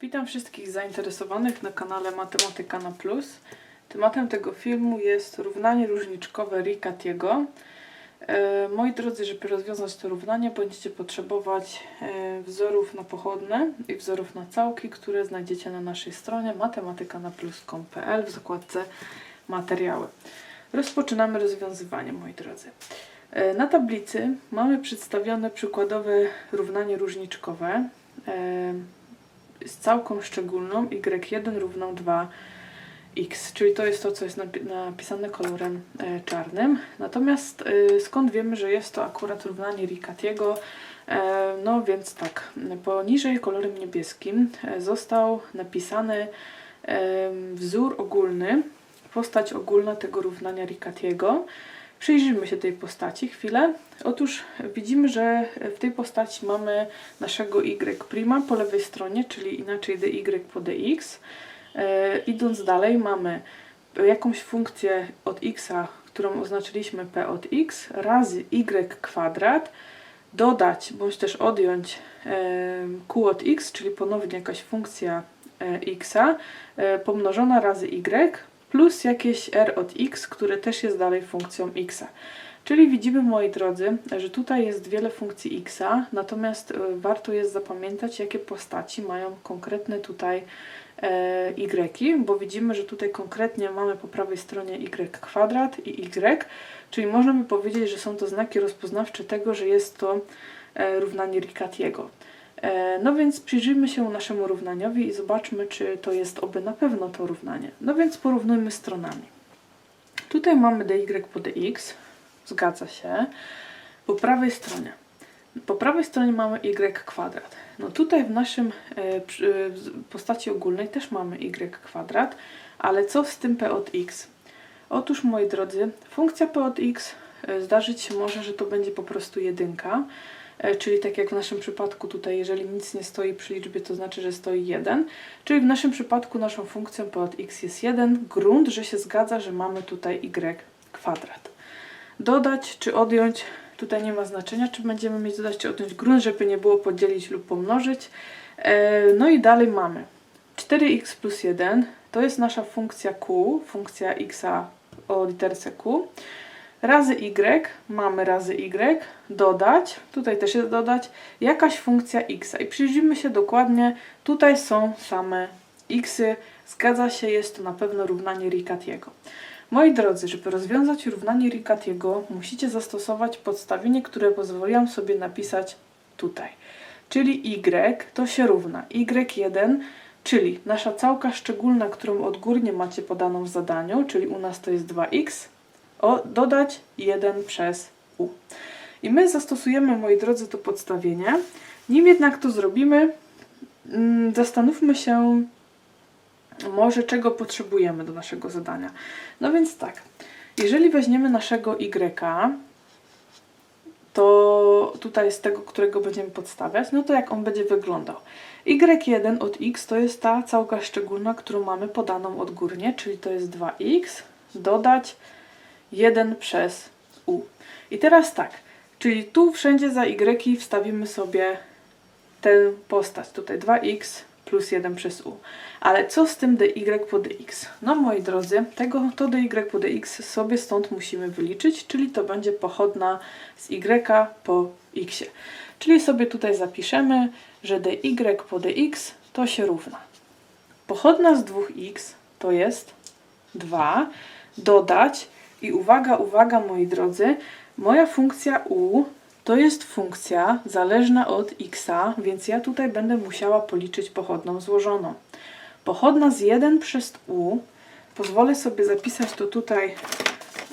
Witam wszystkich zainteresowanych na kanale Matematyka na Plus. Tematem tego filmu jest równanie różniczkowe Riccatiego. E, moi drodzy, żeby rozwiązać to równanie będziecie potrzebować e, wzorów na pochodne i wzorów na całki, które znajdziecie na naszej stronie matematykanaplus.pl w zakładce materiały. Rozpoczynamy rozwiązywanie, moi drodzy. E, Na tablicy mamy przedstawione przykładowe równanie różniczkowe z całką szczególną y1 równą 2x, czyli to jest to, co jest napi napisane kolorem e, czarnym. Natomiast e, skąd wiemy, że jest to akurat równanie Riccatiego? E, no więc tak, poniżej kolorem niebieskim został napisany wzór ogólny, postać ogólna tego równania Riccatiego. Przyjrzyjmy się tej postaci chwilę. Otóż widzimy, że w tej postaci mamy naszego y' po lewej stronie, czyli inaczej dy po dx. E, idąc dalej mamy jakąś funkcję od x, którą oznaczyliśmy p od x, razy y kwadrat, dodać bądź też odjąć e, q od x, czyli ponownie jakaś funkcja e, x, e, pomnożona razy y, plus jakieś r od x, które też jest dalej funkcją x. Czyli widzimy, moi drodzy, że tutaj jest wiele funkcji x, natomiast e, warto jest zapamiętać, jakie postaci mają konkretne tutaj e, y, bo widzimy, że tutaj konkretnie mamy po prawej stronie y kwadrat i y, czyli można by powiedzieć, że są to znaki rozpoznawcze tego, że jest to e, równanie Riccatiego. E, No więc przyjrzyjmy się naszemu równaniowi i zobaczmy, czy to jest oby na pewno to równanie. No więc porównujmy stronami. Tutaj mamy dy po dx, zgadza się. Po prawej stronie. Po prawej stronie mamy y kwadrat. No tutaj w naszym e, e, w postaci ogólnej też mamy y kwadrat, ale co z tym p od x? Otóż moi drodzy, funkcja p od x zdarzyć się może, że to będzie po prostu jedynka, czyli tak jak w naszym przypadku tutaj, jeżeli nic nie stoi przy liczbie, to znaczy, że stoi 1, czyli w naszym przypadku naszą funkcją p od x jest 1, grunt, że się zgadza, że mamy tutaj y kwadrat. Dodać czy odjąć, tutaj nie ma znaczenia, czy będziemy mieć dodać czy odjąć grunt, żeby nie było podzielić lub pomnożyć. E, No i dalej mamy 4x plus 1, to jest nasza funkcja q, funkcja x o literce q. Razy y, mamy razy y, dodać, tutaj też jest dodać, jakaś funkcja x. I przyjrzyjmy się dokładnie, tutaj są same xy, zgadza się, jest to na pewno równanie Riccatiego. Moi drodzy, żeby rozwiązać równanie Riccatiego, musicie zastosować podstawienie, które pozwoliłam sobie napisać tutaj. Czyli y to się równa y1, czyli nasza całka szczególna, którą odgórnie macie podaną w zadaniu, czyli u nas to jest 2x, o, dodać 1 przez u. I my zastosujemy, moi drodzy, to podstawienie. Nim jednak to zrobimy, mm, zastanówmy się może czego potrzebujemy do naszego zadania. No więc tak, jeżeli weźmiemy naszego y, to tutaj z tego, którego będziemy podstawiać, no to jak on będzie wyglądał. y1 od x to jest ta całka szczególna, którą mamy podaną odgórnie, czyli to jest 2x, dodać 1 przez u. I teraz tak, czyli tu wszędzie za y wstawimy sobie tę postać, tutaj 2x plus 1 przez u. Ale co z tym dy po dx? No moi drodzy, tego, to dy po dx sobie stąd musimy wyliczyć, czyli to będzie pochodna z y po x. Czyli sobie tutaj zapiszemy, że dy po dx to się równa. Pochodna z 2x to jest 2, dodać i uwaga, uwaga moi drodzy, moja funkcja u to jest funkcja zależna od x, więc ja tutaj będę musiała policzyć pochodną złożoną. Pochodna z 1 przez u, pozwolę sobie zapisać to tutaj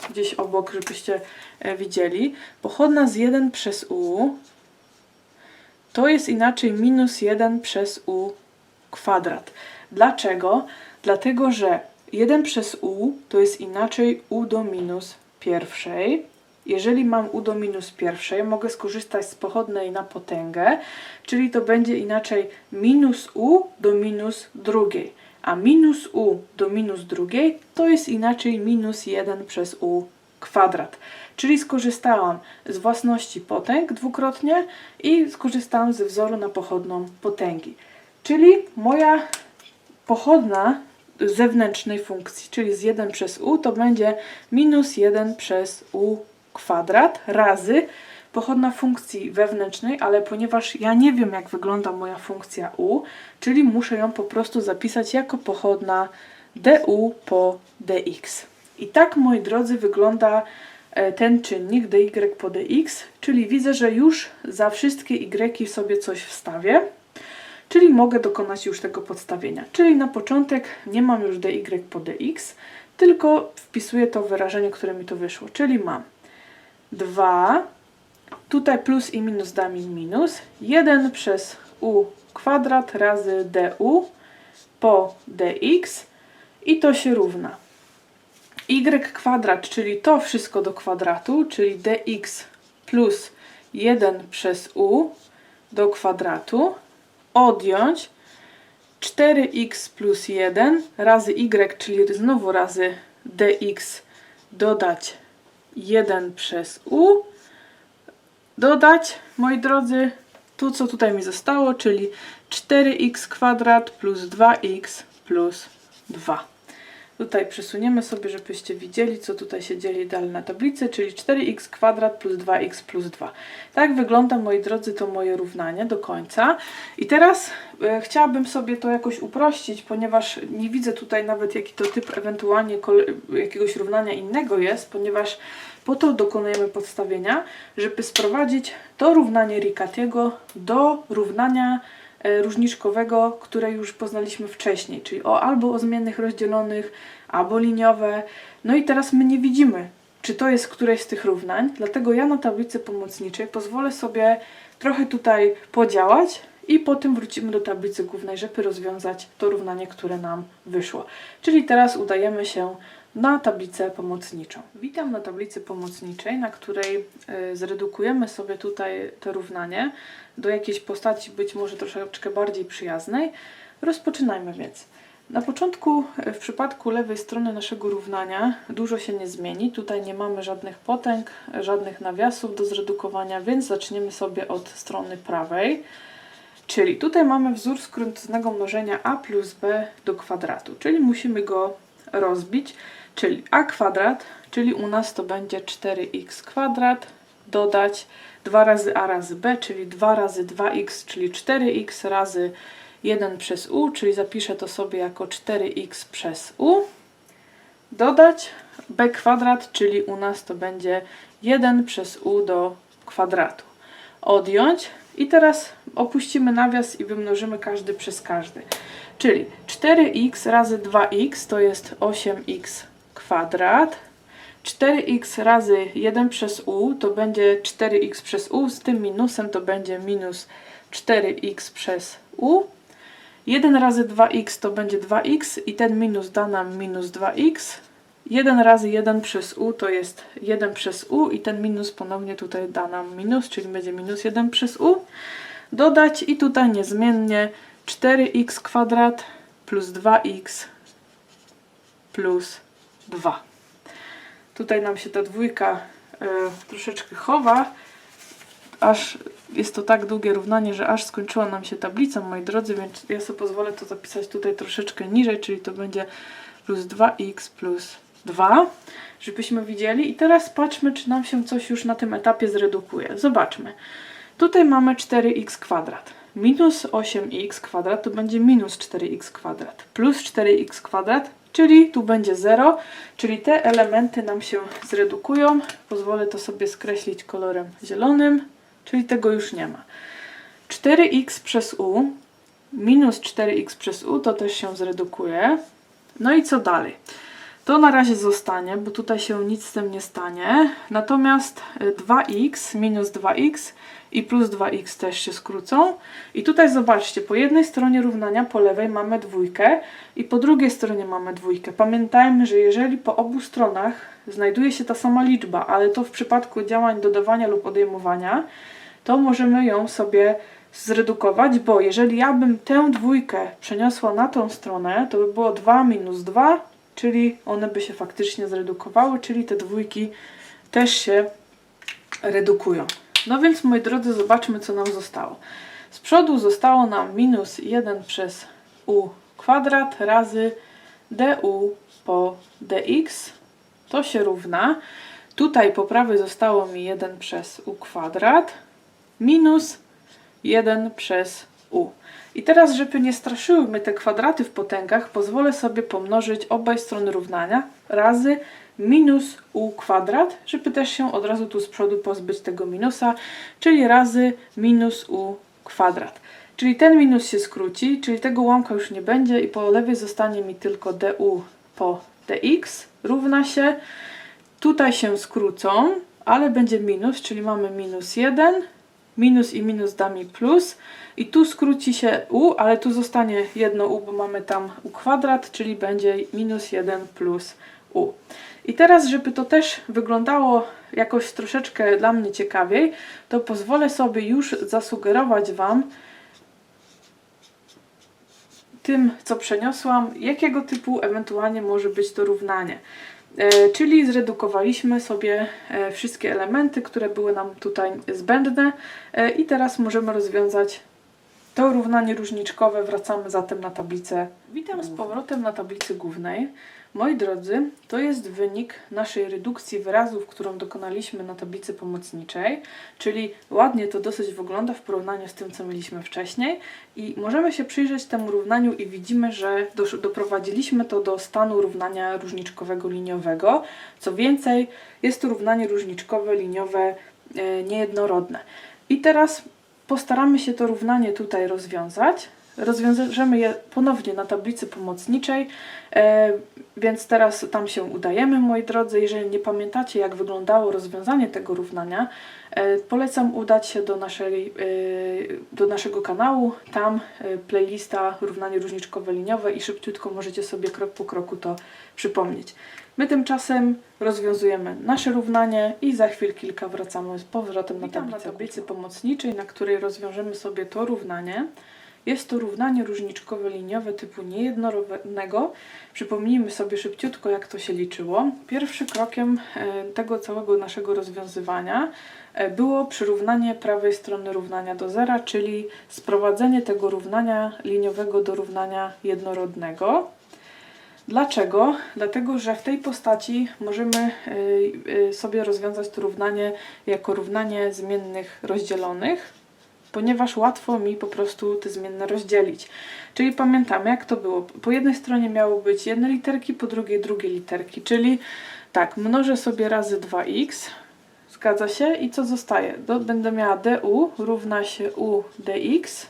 gdzieś obok, żebyście e, widzieli. Pochodna z 1 przez u to jest inaczej minus 1 przez u kwadrat. Dlaczego? Dlatego, że 1 przez u to jest inaczej u do minus pierwszej. Jeżeli mam u do minus pierwszej, mogę skorzystać z pochodnej na potęgę, czyli to będzie inaczej minus u do minus drugiej. A minus u do minus drugiej to jest inaczej minus 1 przez u kwadrat. Czyli skorzystałam z własności potęg dwukrotnie i skorzystałam ze wzoru na pochodną potęgi. Czyli moja pochodna zewnętrznej funkcji, czyli z 1 przez u, to będzie minus 1 przez u kwadrat razy pochodna funkcji wewnętrznej, ale ponieważ ja nie wiem, jak wygląda moja funkcja u, czyli muszę ją po prostu zapisać jako pochodna du po dx. I tak, moi drodzy, wygląda e, ten czynnik dy po dx, czyli widzę, że już za wszystkie y sobie coś wstawię. Czyli mogę dokonać już tego podstawienia. Czyli na początek nie mam już dy po dx, tylko wpisuję to wyrażenie, które mi to wyszło. Czyli mam 2, tutaj plus i minus da mi minus, 1 przez u kwadrat razy du po dx i to się równa. y kwadrat, czyli to wszystko do kwadratu, czyli dx plus 1 przez u do kwadratu odjąć 4x plus 1 razy y, czyli znowu razy dx dodać 1 przez u dodać, moi drodzy, tu co tutaj mi zostało, czyli 4x kwadrat plus 2x plus 2. Tutaj przesuniemy sobie, żebyście widzieli, co tutaj się dzieje dalej na tablicy, czyli 4x kwadrat plus 2x plus 2. Tak wygląda, moi drodzy, to moje równanie do końca. I teraz e, chciałabym sobie to jakoś uprościć, ponieważ nie widzę tutaj nawet jaki to typ ewentualnie jakiegoś równania innego jest, ponieważ po to dokonujemy podstawienia, żeby sprowadzić to równanie Ricatiego do równania różniczkowego, które już poznaliśmy wcześniej, czyli o, albo o zmiennych rozdzielonych, albo liniowe. No i teraz my nie widzimy, czy to jest któreś z tych równań, dlatego ja na tablicy pomocniczej pozwolę sobie trochę tutaj podziałać i potem wrócimy do tablicy głównej, żeby rozwiązać to równanie, które nam wyszło. Czyli teraz udajemy się na tablicę pomocniczą. Witam na tablicy pomocniczej, na której y, zredukujemy sobie tutaj to równanie do jakiejś postaci być może troszeczkę bardziej przyjaznej. Rozpoczynajmy więc. Na początku, y, w przypadku lewej strony naszego równania, dużo się nie zmieni. Tutaj nie mamy żadnych potęg, żadnych nawiasów do zredukowania, więc zaczniemy sobie od strony prawej. Czyli tutaj mamy wzór skróconego mnożenia a plus b do kwadratu, czyli musimy go rozbić czyli a kwadrat, czyli u nas to będzie 4x kwadrat, dodać 2 razy a razy b, czyli 2 razy 2x, czyli 4x razy 1 przez u, czyli zapiszę to sobie jako 4x przez u, dodać b kwadrat, czyli u nas to będzie 1 przez u do kwadratu. Odjąć i teraz opuścimy nawias i wymnożymy każdy przez każdy. Czyli 4x razy 2x to jest 8x kwadrat. 4x razy 1 przez u to będzie 4x przez u, z tym minusem to będzie minus 4x przez u. 1 razy 2x to będzie 2x i ten minus da nam minus 2x. 1 razy 1 przez u to jest 1 przez u i ten minus ponownie tutaj da nam minus, czyli będzie minus 1 przez u. Dodać i tutaj niezmiennie 4x kwadrat plus 2x plus 2. Tutaj nam się ta dwójka y, troszeczkę chowa, aż jest to tak długie równanie, że aż skończyła nam się tablica, moi drodzy, więc ja sobie pozwolę to zapisać tutaj troszeczkę niżej, czyli to będzie plus 2x plus 2, żebyśmy widzieli. I teraz patrzmy, czy nam się coś już na tym etapie zredukuje. Zobaczmy. Tutaj mamy 4x kwadrat. Minus 8x kwadrat to będzie minus 4x kwadrat. Plus 4x kwadrat czyli tu będzie 0, czyli te elementy nam się zredukują. Pozwolę to sobie skreślić kolorem zielonym, czyli tego już nie ma. 4x przez u minus 4x przez u to też się zredukuje. No i co dalej? To na razie zostanie, bo tutaj się nic z tym nie stanie. Natomiast 2x minus 2x i plus 2x też się skrócą. I tutaj zobaczcie, po jednej stronie równania po lewej mamy dwójkę i po drugiej stronie mamy dwójkę. Pamiętajmy, że jeżeli po obu stronach znajduje się ta sama liczba, ale to w przypadku działań dodawania lub odejmowania, to możemy ją sobie zredukować, bo jeżeli ja bym tę dwójkę przeniosła na tą stronę, to by było 2 minus 2, czyli one by się faktycznie zredukowały, czyli te dwójki też się redukują. No więc, moi drodzy, zobaczmy, co nam zostało. Z przodu zostało nam minus 1 przez u kwadrat razy du po dx. To się równa. Tutaj po prawej zostało mi 1 przez u kwadrat minus 1 przez u. I teraz, żeby nie straszyły mnie te kwadraty w potęgach, pozwolę sobie pomnożyć obie strony równania razy minus u kwadrat, żeby też się od razu tu z przodu pozbyć tego minusa, czyli razy minus u kwadrat. Czyli ten minus się skróci, czyli tego ułamka już nie będzie i po lewej zostanie mi tylko du po dx równa się. Tutaj się skrócą, ale będzie minus, czyli mamy minus 1, minus i minus da mi plus i tu skróci się u, ale tu zostanie jedno u, bo mamy tam u kwadrat, czyli będzie minus 1 plus u. I teraz, żeby to też wyglądało jakoś troszeczkę dla mnie ciekawiej, to pozwolę sobie już zasugerować Wam tym, co przeniosłam, jakiego typu ewentualnie może być to równanie. E, czyli zredukowaliśmy sobie e, wszystkie elementy, które były nam tutaj zbędne e, i teraz możemy rozwiązać to równanie różniczkowe. Wracamy zatem na tablicę. Witam z powrotem na tablicy głównej. Moi drodzy, to jest wynik naszej redukcji wyrazów, którą dokonaliśmy na tablicy pomocniczej, czyli ładnie to dosyć wygląda w porównaniu z tym, co mieliśmy wcześniej i możemy się przyjrzeć temu równaniu i widzimy, że doprowadziliśmy to do stanu równania różniczkowego liniowego. Co więcej, jest to równanie różniczkowe liniowe e, niejednorodne. I teraz postaramy się to równanie tutaj rozwiązać. Rozwiążemy je ponownie na tablicy pomocniczej, e, więc teraz tam się udajemy, moi drodzy. Jeżeli nie pamiętacie, jak wyglądało rozwiązanie tego równania, e, polecam udać się do, naszej, e, do naszego kanału. Tam playlista równanie różniczkowe liniowe i szybciutko możecie sobie krok po kroku to przypomnieć. My tymczasem rozwiązujemy nasze równanie i za chwil kilka wracamy z powrotem na Witam na tablicę, tablicy pomocniczej, na której rozwiążemy sobie to równanie. Jest to równanie różniczkowe liniowe typu niejednorodnego. Przypomnijmy sobie szybciutko, jak to się liczyło. Pierwszym krokiem e, tego całego naszego rozwiązywania e, było przyrównanie prawej strony równania do zera, czyli sprowadzenie tego równania liniowego do równania jednorodnego. Dlaczego? Dlatego, że w tej postaci możemy y, sobie rozwiązać to równanie jako równanie zmiennych rozdzielonych, ponieważ łatwo mi po prostu te zmienne rozdzielić. Czyli pamiętamy, jak to było. Po jednej stronie miało być jedne literki, po drugiej drugie literki. Czyli tak, mnożę sobie razy 2x, zgadza się, i co zostaje? Do, będę miała du równa się u dx.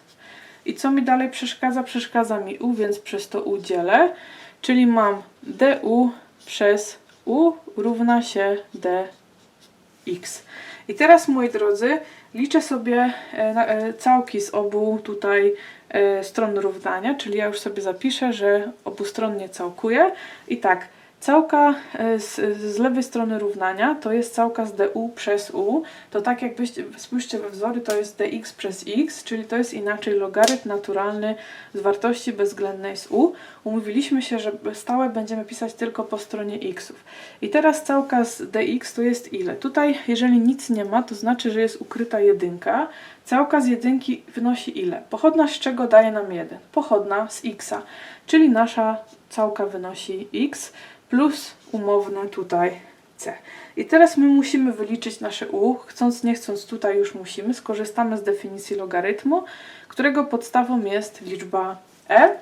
I co mi dalej przeszkadza? Przeszkadza mi u, więc przez to u dzielę. Czyli mam du przez u równa się dx. I teraz, moi drodzy, liczę sobie e, e, całki z obu tutaj e, stron równania, czyli ja już sobie zapiszę, że obustronnie całkuję. I tak, całka e, z, z lewej strony równania to jest całka z du przez u. To tak jakbyście, spójrzcie we wzory, to jest dx przez x, czyli to jest inaczej logarytm naturalny z wartości bezwzględnej z u. Umówiliśmy się, że stałe będziemy pisać tylko po stronie xów. I teraz całka z dx to jest ile? Tutaj, jeżeli nic nie ma, to znaczy, że jest ukryta jedynka. Całka z jedynki wynosi ile? Pochodna z czego daje nam 1? Pochodna z xa, czyli nasza całka wynosi x plus umowne tutaj c. I teraz my musimy wyliczyć nasze u, chcąc nie chcąc tutaj już musimy, skorzystamy z definicji logarytmu, którego podstawą jest liczba e,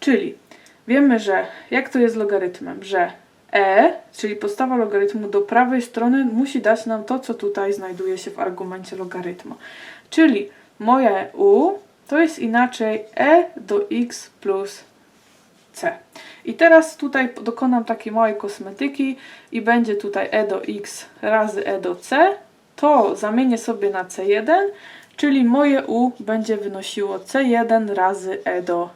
czyli wiemy, że jak to jest logarytmem, że e, czyli podstawa logarytmu do prawej strony musi dać nam to, co tutaj znajduje się w argumencie logarytmu. Czyli moje u to jest inaczej e do x plus c. I teraz tutaj dokonam takiej małej kosmetyki i będzie tutaj e do x razy e do c. To zamienię sobie na c1, czyli moje u będzie wynosiło c1 razy e do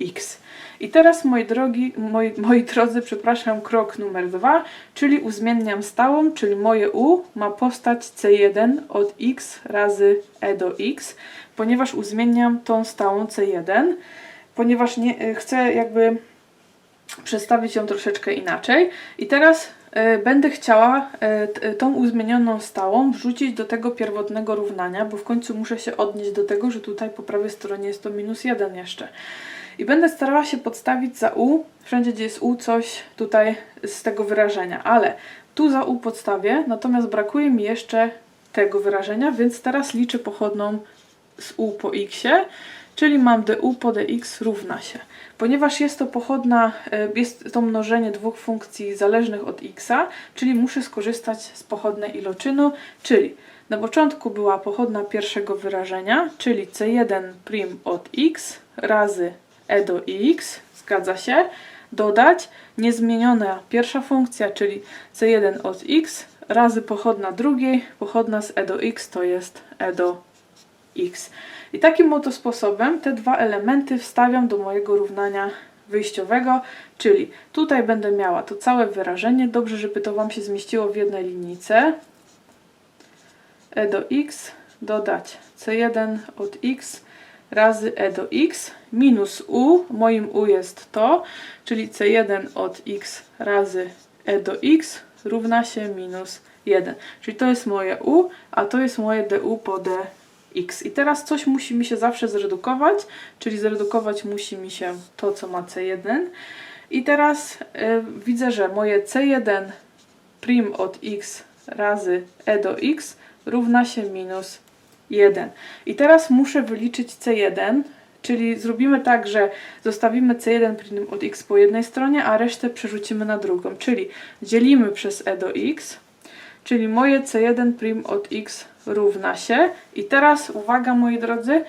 x. I teraz, moi drogi, moi, moi drodzy, przepraszam, krok numer dwa, czyli uzmienniam stałą, czyli moje u ma postać c1 od x razy e do x, ponieważ uzmienniam tą stałą c1, ponieważ nie, chcę jakby przedstawić ją troszeczkę inaczej. I teraz e, będę chciała e, tą uzmienioną stałą wrzucić do tego pierwotnego równania, bo w końcu muszę się odnieść do tego, że tutaj po prawej stronie jest to minus 1 jeszcze. I będę starała się podstawić za u, wszędzie gdzie jest u, coś tutaj z tego wyrażenia, ale tu za u podstawię, natomiast brakuje mi jeszcze tego wyrażenia, więc teraz liczę pochodną z u po x, czyli mam du po dx równa się. Ponieważ jest to pochodna, e, jest to mnożenie dwóch funkcji zależnych od x, czyli muszę skorzystać z pochodnej iloczynu, czyli na początku była pochodna pierwszego wyrażenia, czyli c1 prim od x razy e do x, zgadza się, dodać niezmieniona pierwsza funkcja, czyli c1 od x razy pochodna drugiej, pochodna z e do x to jest e do x. I takim oto sposobem te dwa elementy wstawiam do mojego równania wyjściowego, czyli tutaj będę miała to całe wyrażenie, dobrze, żeby to Wam się zmieściło w jednej linijce. e do x dodać c1 od x razy e do x minus u, moim u jest to, czyli c1 od x razy e do x równa się minus 1. Czyli to jest moje u, a to jest moje du po dx. I teraz coś musi mi się zawsze zredukować, czyli zredukować musi mi się to, co ma c1. I teraz y, widzę, że moje c1 prim od x razy e do x równa się minus 1. I teraz muszę wyliczyć c1, czyli zrobimy tak, że zostawimy c1 prim od x po jednej stronie, a resztę przerzucimy na drugą. Czyli dzielimy przez e do x, czyli moje c1 prim od x równa się. I teraz uwaga moi drodzy,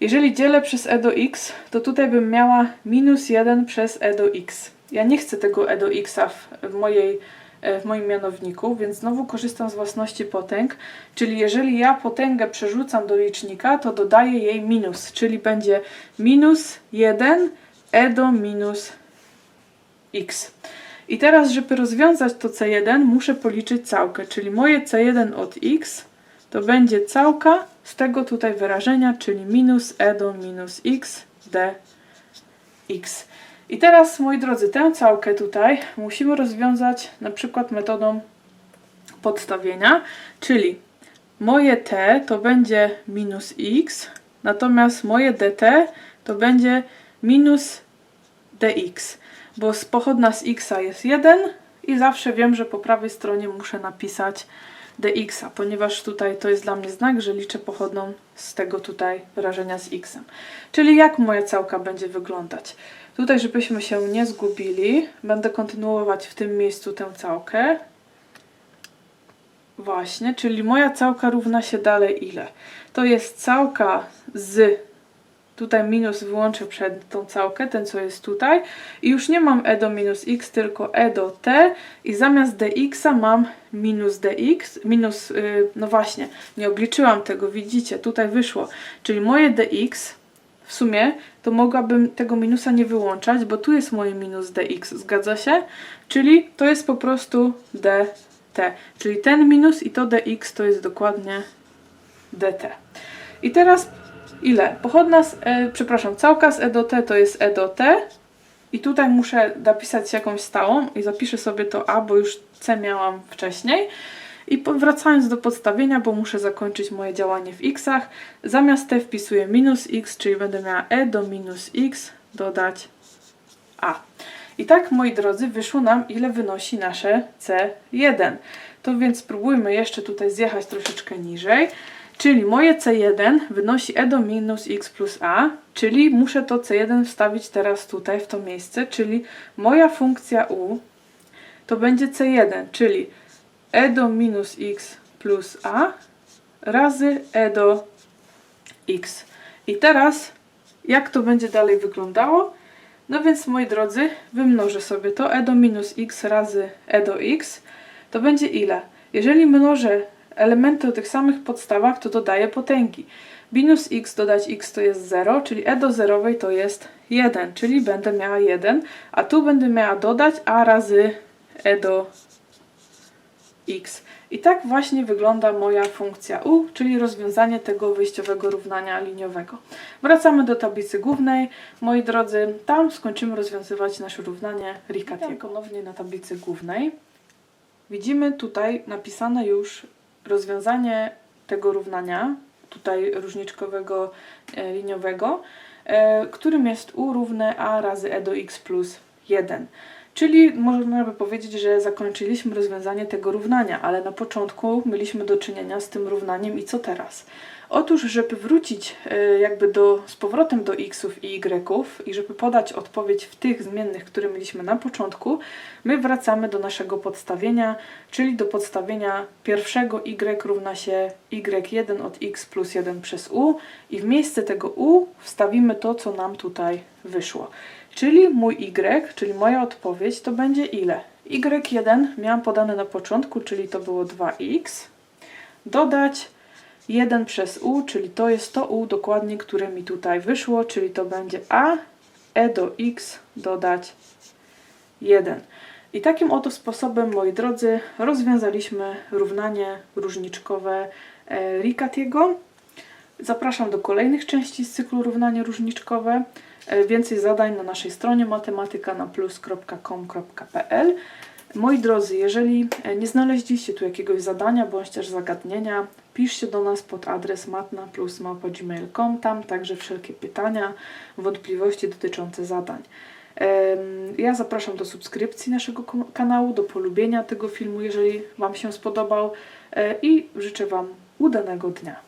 jeżeli dzielę przez e do x, to tutaj bym miała minus 1 przez e do x. Ja nie chcę tego e do x w, mojej, e, w moim mianowniku, więc znowu korzystam z własności potęg, czyli jeżeli ja potęgę przerzucam do licznika, to dodaję jej minus, czyli będzie minus 1 e do minus x. I teraz, żeby rozwiązać to c1, muszę policzyć całkę, czyli moje c1 od x to będzie całka z tego tutaj wyrażenia, czyli minus e do minus x dx. I teraz, moi drodzy, tę całkę tutaj musimy rozwiązać na przykład metodą podstawienia, czyli moje t to będzie minus x, natomiast moje dt to będzie minus dx, bo pochodna z x jest 1 i zawsze wiem, że po prawej stronie muszę napisać dx, ponieważ tutaj to jest dla mnie znak, że liczę pochodną z tego tutaj wyrażenia z x. Czyli jak moja całka będzie wyglądać? Tutaj, żebyśmy się nie zgubili, będę kontynuować w tym miejscu tę całkę. Właśnie, czyli moja całka równa się dalej ile? To jest całka z tutaj minus wyłączę przed tą całkę, ten co jest tutaj. I już nie mam e do minus x, tylko e do t. I zamiast dx mam minus dx, minus, yy, no właśnie, nie obliczyłam tego, widzicie, tutaj wyszło, czyli moje dx w sumie to mogłabym tego minusa nie wyłączać, bo tu jest moje minus dx, zgadza się? Czyli to jest po prostu dt, czyli ten minus i to dx to jest dokładnie dt. I teraz ile? Pochodna z, e, przepraszam, całka z e do t to jest e do t i tutaj muszę napisać jakąś stałą i zapiszę sobie to a, bo już c miałam wcześniej. I wracając do podstawienia, bo muszę zakończyć moje działanie w xach, zamiast t wpisuję minus x, czyli będę miała e do minus x dodać a. I tak, moi drodzy, wyszło nam, ile wynosi nasze C1. To więc spróbujmy jeszcze tutaj zjechać troszeczkę niżej. Czyli moje C1 wynosi e do minus x plus a, czyli muszę to C1 wstawić teraz tutaj w to miejsce, czyli moja funkcja u to będzie C1, czyli e do minus x plus a razy e do x. I teraz jak to będzie dalej wyglądało? No więc moi drodzy, wymnożę sobie to e do minus x razy e do x. To będzie ile? Jeżeli mnożę elementy o tych samych podstawach, to dodaję potęgi. Minus x dodać x to jest 0, czyli e do zerowej to jest 1, czyli będę miała 1, a tu będę miała dodać a razy e do x. I tak właśnie wygląda moja funkcja u, czyli rozwiązanie tego wyjściowego równania liniowego. Wracamy do tablicy głównej. Moi drodzy, tam skończymy rozwiązywać nasze równanie Riccatiego. Ponownie na tablicy głównej. Widzimy tutaj napisane już rozwiązanie tego równania, tutaj różniczkowego e, liniowego, e, którym jest u równe a razy e do x plus 1. Czyli można by powiedzieć, że zakończyliśmy rozwiązanie tego równania, ale na początku mieliśmy do czynienia z tym równaniem i co teraz? Otóż, żeby wrócić e, jakby do, z powrotem do xów i y'ów i żeby podać odpowiedź w tych zmiennych, które mieliśmy na początku, my wracamy do naszego podstawienia, czyli do podstawienia pierwszego y równa się y1 od x plus 1 przez u i w miejsce tego u wstawimy to, co nam tutaj wyszło. Czyli mój y, czyli moja odpowiedź to będzie ile? y1 miałam podane na początku, czyli to było 2x, dodać 1 przez u, czyli to jest to u dokładnie, które mi tutaj wyszło, czyli to będzie a e do x dodać 1. I takim oto sposobem, moi drodzy, rozwiązaliśmy równanie różniczkowe e, Ricatiego. Zapraszam do kolejnych części z cyklu równanie różniczkowe. E, Więcej zadań na naszej stronie matematykanaplus.com.pl. Moi drodzy, jeżeli e, nie znaleźliście tu jakiegoś zadania bądź też zagadnienia, piszcie do nas pod adres matnaplus.gmail.com. Tam także wszelkie pytania, wątpliwości dotyczące zadań. Ja zapraszam do subskrypcji naszego kanału, do polubienia tego filmu, jeżeli Wam się spodobał e, i życzę Wam udanego dnia.